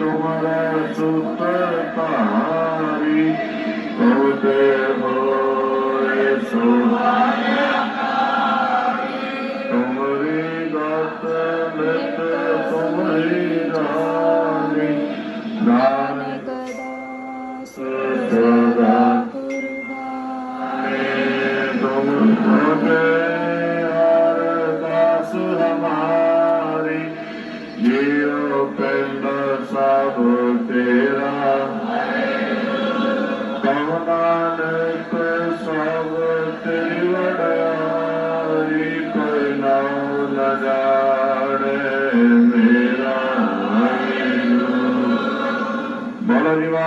ਤੁਮਰਾ ਸੁਤ ਤਾਰੀ ਤੋਤੇ ਹੋਏ ਸੁਹਾਏ ਤੁਮਰੀ ਦਾਤ ਮਿਤ ਤੁਮਰੀ ਰਾਣੀ ਨਾਨਕ ਨਾਨਕ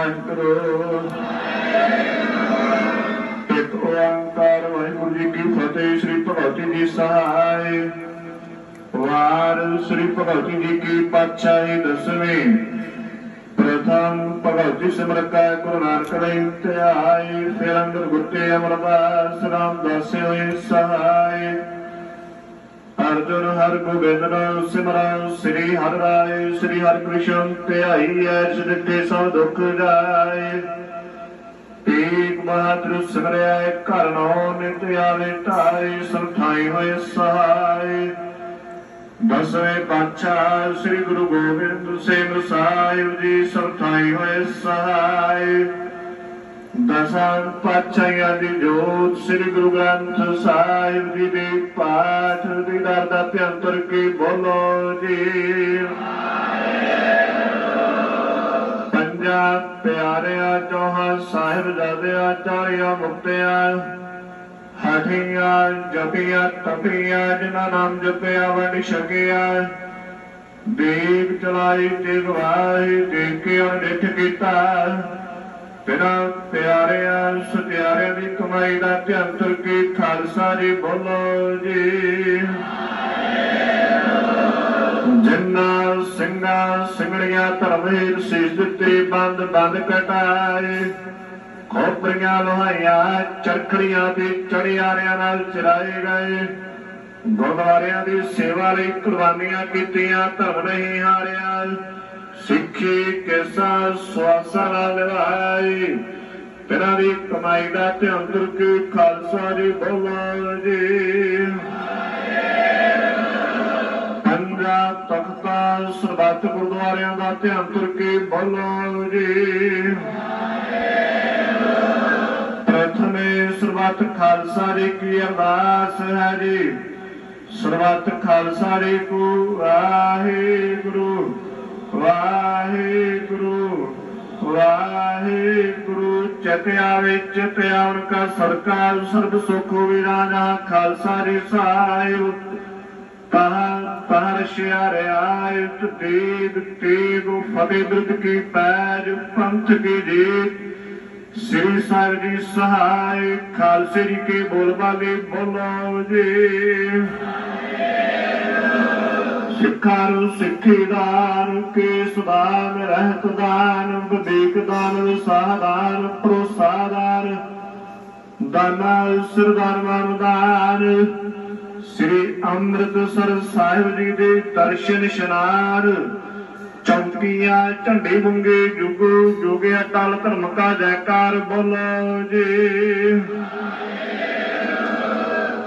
ਬੋਲੋ ਜੀ ਇੱਕ ਓੰਕਾਰ ਵਾਹਿਗੁਰੂ ਜੀ ਕੀ ਫਤਿਹ, ਸ੍ਰੀ ਭਗਵਤੀ ਜੀ ਸਹਾਇ ਵਾਰ ਸ੍ਰੀ ਭਗਵਤੀ ਜੀ ਕੀ ਪਾਤਸ਼ਾਹੀ ਦਸਵੇਂ। ਪ੍ਰਥਮ ਭਗਵਤੀ ਸਿਮਰਤ ਗੁਰੂ ਨਾਨਕ ਦੇ ਧਿਆਈ ਫਿਰ ਅੰਦਰ ਗੁੱਟੇ ਅਮਰਦਾਸ ਰਾਮਦਾਸ ਹੋਏ ਸਹਾਇ ਅਰਜੁਨ ਹਰ ਗੋਬਿੰਦ ਨਾਮ ਸਿਮਰਨ ਸ੍ਰੀ ਹਰਿ ਰਾਏ, ਸ੍ਰੀ ਹਰਿ ਕ੍ਰਿਸ਼ਨ ਧਿਆਈ ਐਸ ਦਿੱਤੇ ਸਭ ਦੁੱਖ ਜਾਏ। ਤੇਗ ਬਹਾਦਰ ਸਿਮਰਿਆ, ਘਰ ਨੋ ਨਿਤ ਆਵੇ ਢਾਈ ਸੰਥਾਈ ਹੋਏ ਸਹਾਈ ਦਸਵੇਂ ਪਾਤਸ਼ਾਹ ਸ੍ਰੀ ਗੁਰੂ ਗੋਬਿੰਦ ਸਿੰਘ ਸਾਹਿਬ ਜੀ ਸੰਥਾਈ ਹੋਏ ਸਹਾਈ ਦਸਾਂ ਪਾਤਸ਼ਾਹਾਂ ਦੀ ਜੋਤ ਸ੍ਰੀ ਗੁਰੂ ਗ੍ਰੰਥ ਸਾਹਿਬ ਜੀ ਦੇ ਪਾਠ ਦੀ ਦਰ ਦਾ ਧਿਆਨ ਕੇ ਬੋਲੋ ਜੀ? ਪੰਜਾ ਪਿਆਰਿਆਂ ਚੋਹਾਂ ਸਾਹਿਬ ਜਾਦਿਆਂ ਚਾਰਿਆਂ ਮੁਕਤਿਆਂ, ਹਠੀਆਂ ਜਪੀਆਂ, ਤਪੀਆਂ, ਜਿਨ੍ਹਾਂ ਨਾਮ ਜਪਿਆ ਵੰਡ ਛਕਿਆ। ਦੀਪ ਚਲਾਈ ਤੇ ਗਵਾਹੀ ਦੇਖ ਕੇ ਅਨਿਠ ਕੀਤਾ। ਬਿਨਾ ਪਿਆਰਿਆਂ, ਸਤਿਆਰਿਆਂ ਦੀ ਕਮਾਈ ਦਾ ਧਿਆਨ ਤੁਰ ਕੇ ਖਾਲਸਾ ਜੀ ਬੋਲੋ ਜੀ। ਜਿੰਨਾ ਸਿੰਘਾਂ ਸਿੰਘੜੀਆਂ ਧਰਮੇਰ ਸੀਸ ਦਿੱਤੇ, ਬੰਦ ਬੰਦ ਕਟਾਏ। ਖੋਪਰੀਆਂ ਲੋਹਾਈਆਂ, ਚਰਖੜੀਆਂ ਤੇ ਚੜਿਆਰਿਆਂ ਨਾਲ ਚਰਾਏ ਗਏ। ਗੁਰਦੁਆਰਿਆਂ ਦੀ ਸੇਵਾ ਲਈ ਕੁਰਬਾਨੀਆਂ ਕੀਤੀਆਂ, ਧਰਮ ਨਹੀਂ ਹਾਰਿਆ। ਸਿੱਖੀ ਕਿਸਾ ਸਵਾਸਾ ਨਾਲ ਨਿਭਾਈ ਤੇਰਾ ਦੀ ਕਮਾਈ ਦਾ ਧਿਆਨ ਤੁਰ ਕੇ ਖਾਲਸਾ ਜੀ ਬੋਲੋ ਜੀ। ਪੰਜਾ ਤਖਤਾ ਸਰਬੱਤ ਗੁਰਦੁਆਰਿਆਂ ਦਾ ਧਿਆਨ ਤੁਰ ਕੇ ਜੀ। ਪ੍ਰਥਮੇ ਸਰਬੱਤ ਖਾਲਸਾ ਜੀ ਕੀ ਅਰਦਾਸ ਹੈ ਜੀ। ਸਰਬੱਤ ਖਾਲਸਾ ਜੀ ਕੋ ਵਾਹਿਗੁਰੂ ਵਾਹਿਗੁਰੂ ਵਾਹਿਗੁਰੂ, ਚਤਿਆ ਵਿੱਚ ਪਿਆਉਣ ਕਾ ਸਰਕਾਰ ਸਰਬ ਸੁਖ ਵਿਰਾਜਾ ਖਾਲਸਾ ਜੀ ਸਾਹਿਬ ਕਹਾ ਪਹਰ ਸ਼ਿਆਰੇ ਆਇਤ ਤੇਗ ਤੇਗ, ਫਤਿਹ ਬਿਰਦ ਕੀ ਪੈਜ, ਪੰਥ ਕੀ ਜੀਤ, ਸ੍ਰੀ ਸਾਹਿਬ ਜੀ ਸਹਾਇ, ਖਾਲਸੇ ਜੀ ਕੇ ਬੋਲ ਬਾਲੇ ਬੋਲੋ ਜੀ। ਸਿੱਖਾਂ ਸਿੱਖੀ ਦਾਨ ਕੇਸ ਦਾਨ ਰਹਿਤ ਦਾਨ, ਵਿਵੇਕ ਦਾਨ ਸਾਧਾਨ ਭਰੋਸਾ ਦਾਨਾ ਸਿਰਦਾਨ ਮਾਨਦਾਨ ਸ੍ਰੀ ਅੰਮ੍ਰਿਤਸਰ ਸਾਹਿਬ ਜੀ ਦੇ ਦਰਸ਼ਨ ਇਸ਼ਨਾਨ, ਚੌਂਕੀਆਂ ਝੰਡੇ ਬੁੰਗੇ, ਜੁਗ ਜੁਗੇ ਅਟਲ ਧਰਮ ਕਾ ਜੈਕਾਰ ਬੋਲੋ ਜੀ।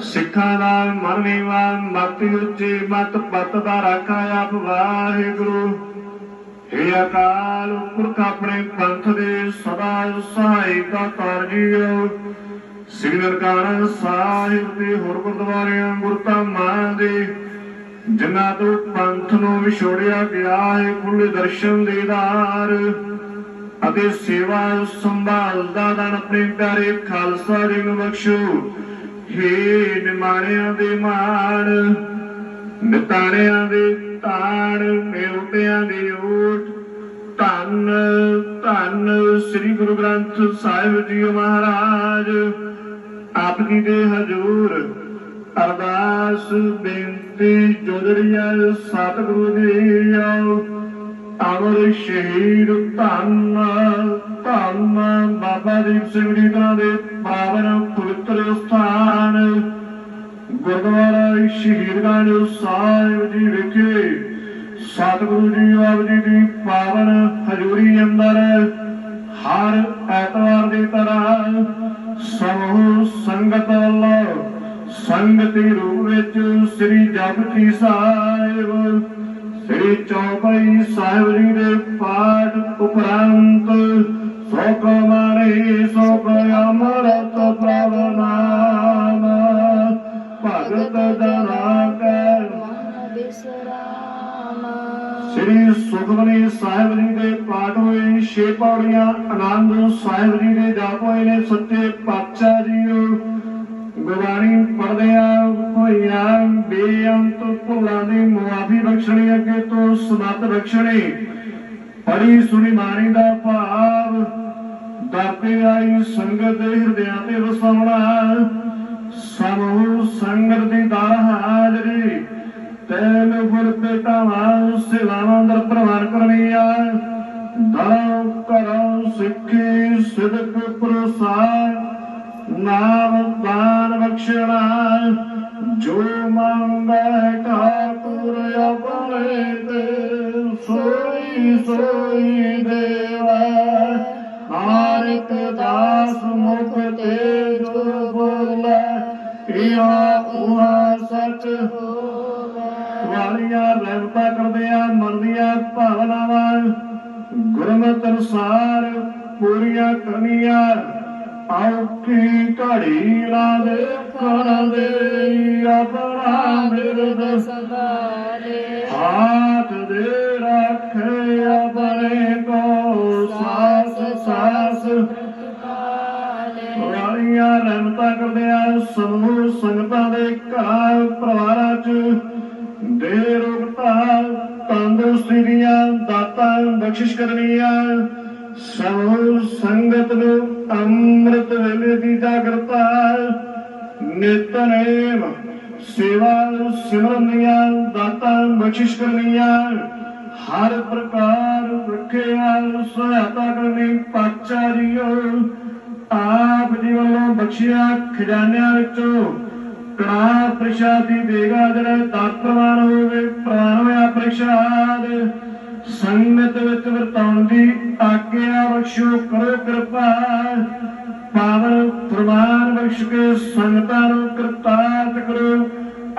ਸਿੱਖਾਂ ਦਾ ਮਰਨੀਵਾ ਮਤ ਉੱਚੀ ਮਤ ਪਤ ਦਾ ਰਾਖਾ ਆਪ ਵਾਹਿਗੁਰੂ। ਏ ਅਕਾਲ ਪੁਰਖ ਆਪਣੇ ਪੰਥ ਦੇ ਸਦਾ ਸਹਾਇਤਾ ਕਰ ਸ੍ਰੀ ਨਨਕਾਣਾ ਸਾਹਿਬ ਦੇ ਹੋਰ ਗੁਰਦੁਆਰਿਆਂ ਗੁਰਧਾਮਾਂ ਦੇ, ਜਿਨ੍ਹਾਂ ਤੋਂ ਪੰਥ ਨੂੰ ਵਿਛੋੜਿਆ ਗਿਆ ਹੈ ਖੁੱਲੇ ਦਰਸ਼ਨ ਦੇਦਾਰ ਅਤੇ ਸੇਵਾ ਸੰਭਾਲਦਾ ਦਾਨ ਆਪਣੇ ਪਿਆਰੇ ਖਾਲਸਾ ਜੀ ਨੂੰ ਬਖਸ਼ੋ। ਹੇ ਨਿਮਾਣਿਆਂ ਦੇ ਮਾਣ ਨਿਤਾਣਿਆਂ ਦੇ ਤਾਣ, ਮੇਉਟਿਆਂ ਦੇ ਓਟ ਧੰਨ ਧੰਨ ਸ੍ਰੀ ਗੁਰੂ ਗ੍ਰੰਥ ਸਾਹਿਬ ਜੀ ਮਹਾਰਾਜ। ਆਪ ਜੀ ਦੇ ਹਜ਼ੂਰ, ਅਰਦਾਸ, ਬੇਨਤੀ, ਜੋਦੜੀਆਂ, ਸਤਿਗੁਰੂ ਜੀ ਆਓ। ਅਮਰ ਸ਼ਹੀਦ ਧੰਨ ਧੰਨ ਬਾਬਾ ਦੀਪ ਸਿੰਘ ਜੀ ਦਾ ਦੇ ਪਾਵਨ ਪਵਿੱਤਰ ਸਥਾਨ। ਗੁਰਦੁਆਰਾ ਸ਼ਹੀਦਗੰਜ ਸਾਹਿਬ ਜੀ ਵਿਖੇ ਸਤਿਗੁਰੂ ਜੀ ਆਪ ਜੀ ਦੀ ਪਾਵਨ ਹਜ਼ੂਰੀ ਅੰਦਰ ਹਰ ਐਤਵਾਰ ਦੀ ਤਰ੍ਹਾਂ ਸਮੂਹ ਸੰਗਤ ਵੱਲੋਂ ਸੰਗਤੀ ਰੂਪ ਵਿੱਚ ਸ੍ਰੀ ਜਪਜੀ ਸਾਹਿਬ, ਸ੍ਰੀ ਚੌਪਈ ਸਾਹਿਬ ਜੀ ਦੇ ਪਾਠ ਉਪਰੰਤ ਸੋਕ ਮਾਰੇ ਸੋਕ ਅਮਰਤ ਪ੍ਰਭ ਨਾਮ ਭਗਤ ਜਨਾ ਕੈ ਸ੍ਰੀ ਸੁਖਮਨੀ ਸਾਹਿਬ ਜੀ ਦੇ ਪਾਠ ਹੋਏ ਛੇ ਪੌੜੀਆਂ, ਆਨੰਦ ਸਾਹਿਬ ਜੀ ਦੇ ਜਾਪ ਹੋਏ ਨੇ, ਸੱਚੇ ਪਾਤਸ਼ਾਹ ਜੀਓ। ਗੁਰਬਾਣੀ ਪੜਦਿਆਂ ਹੋਈਆਂ ਬੇਅੰਤ ਭੁੱਲਾਂ ਦੀ ਮੁਆਫੀ ਬਖਸ਼ਣੀ, ਅੱਗੇ ਤੋਂ ਸਮਤ ਬਖਸ਼ਣੀ। ਪੜੀ ਸੁਣੀ ਬਾਣੀ ਦਾ ਭਾਵ ਦਾਤੇ ਆਈ ਸੰਗਤ ਦੇ ਹਿਰਦਿਆਂ ਤੇ ਵਸਾਉਣਾ। ਸਾਨੂੰ ਸੰਗਤ ਦੀ ਦਰ ਹਾਜ਼ਰੀ, ਤੈਨ ਫੁਰ ਤੇ ਤਾਵਾਂ ਸੇਵਾਵਾਂ ਦਰ ਪ੍ਰਵਾਨ ਕਰਨੀ ਆ। ਦਾਉ ਕਰੋ ਸਿੱਖੀ ਸਿਦਕ ਪ੍ਰਸਾਦ ਨਾਮ ਦਾਨ ਬਖਸ਼ਣਾ। ਜੋ ਮੰਗੈ ਠਾਕੁਰ ਆਪਣੇ ਤੇ, ਸੋਈ ਸੋਈ ਦੇ। ਨਾਨਕ ਦਾਸ ਮੁਖ ਤੇ ਜੋ ਬੋਲੇ ਇਹਾ ਉਹਾ ਸਚ ਹੋਵੇ। ਵਾਲੀਆਂ ਰਹਿਮਤਾਂ ਕਰਦੇ ਆ ਮਨ ਦੀਆਂ ਭਾਵਨਾਵਾਂ ਗੁਰਮਤਿ ਅਨੁਸਾਰ ਪੂਰੀਆਂ ਕਰਨੀਆਂ ਔਖੀ ਘੜੀ ਨਾ ਦੇਖਣ ਦੇ ਆਪਣਾ ਮਿਰਦ ਸੰਭਾਲੇ ਸਮੂਹ ਸੰਗਤਾਂ ਦੇ ਘਰਾਂ ਪਰਿਵਾਰਾਂ 'ਚ ਦੇ ਰੋਗਤਾ ਤੰਦਰੁਸਤੀ ਦੀਆਂ ਦਾਤਾਂ ਬਖਸ਼ਿਸ਼ ਕਰਨੀਆਂ। ਸਮੂਹ ਸੰਗਤ ਨੂੰ ਅੰਮ੍ਰਿਤ ਵੇਲੇ ਦੀ ਜਾਗਰਤਾ, ਨਿਤਨੇਮ ਸੇਵਾ ਸਿਮਰਨ ਦੀਆਂ ਦਾਤਾਂ ਬਖਸ਼ਿਸ਼ ਕਰਨੀਆਂ। ਹਰ ਪ੍ਰਕਾਰ ਰੱਖਿਆ, ਸਹਾਇਤਾ ਕਰਨੀ ਪਾਚਾ ਜੀਓ। ਆਪ ਜੀ ਵੱਲੋਂ ਬਖਸ਼ਿਆ, ਖਜ਼ਾਨਿਆਂ ਵਿੱਚੋਂ। ਕੜਾ ਪ੍ਰਸ਼ਾਦੀ ਦੇਗਾ ਜਿਹੜਾ ਦਾਤ ਹੋਵੇ ਪ੍ਰਵਾਨ ਹੋਇਆ ਪ੍ਰਸ਼ਾਦ। ਸੰਗਤ ਵਿੱਚ ਵਰਤਾਉਣ ਦੀ ਆਗਿਆ ਬਖਸ਼ੋ, ਕਰੋ ਕਿਰਪਾ। ਪਾਵਨ ਪ੍ਰਮਾਨ ਬਖਸ਼ ਕੇ ਸੰਗਤਾਂ ਨੂੰ ਕਰਤਾਰ ਕਰੋ।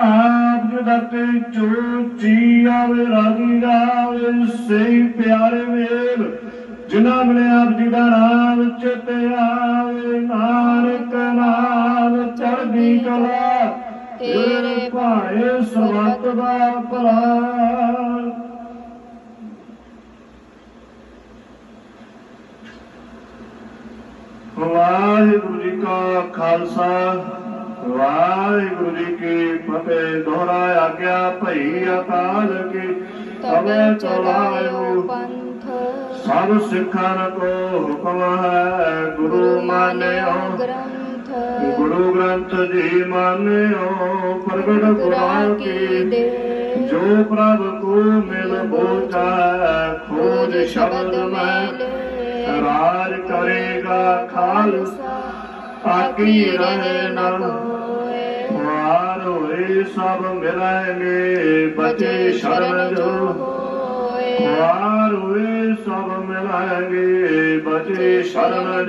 ਆਪ ਜੀ ਦਾ ਤੇ ਜੋ ਜੀ ਆਵੇ ਰਾਜੀ ਆਵੇ ਸਹੀ ਪਿਆਰੇ ਮੇਲ ਜਿਨ੍ਹਾਂ ਮਿਲਿਆ ਆਪ ਜੀ ਦਾ ਨਾਮ ਚਿਤੇ ਆਵੇ ਨਾਨਕ ਨਾਮ ਚੜ੍ਹਦੀ ਕਲਾ ਤੇਰੇ ਭਾਏ ਸਰਬੱਤ ਦਾ ਭਲਾ। ਵਾਹਿਗੁਰੂ ਜੀ ਕਾ ਖਾਲਸਾ ਵਾਹਿਗੁਰੂ ਜੀ ਕੀ ਫਤਿਹ। ਦੁਹਰਾ ਆਗਿਆ ਭਈ ਅਕਾਲ ਕੀ ਤਵੇ ਚਲਾਇਓ ਚਲਾਇਓ। ਪੰਥ। ਸਭ ਸਿੱਖਾਂ ਕੋ ਹੁਕਮ ਹੈ ਗੁਰੂ ਮਾਨਿਓ। ਗੁਰੂ ਗ੍ਰੰਥ ਜੀ ਮਾਨਿਓ ਪ੍ਰਗਟ ਗੁਰਾਂ ਕੀ ਦੇ। ਜੋ ਪ੍ਰਭ ਕੋ ਮਿਲ ਬੋਚਾ ਖੋਜ ਸ਼ਬਦ ਮੈਂ ਰਾਜ ਕਰੇਗਾ ਖਾਲਸਾ ਆਕੀ ਰਹੇ ਨ ਵਾਰ ਹੋਏ ਸਭ ਮਿਲਾਂਗੇ ਬਚੇ ਸ਼ਰਨ ਜੋ। ਹੋਏ ਵਾਰ ਹੋਏ ਸਭ ਮਿਲਾਂਗੇ ਬਚੇ ਸ਼ਰਨ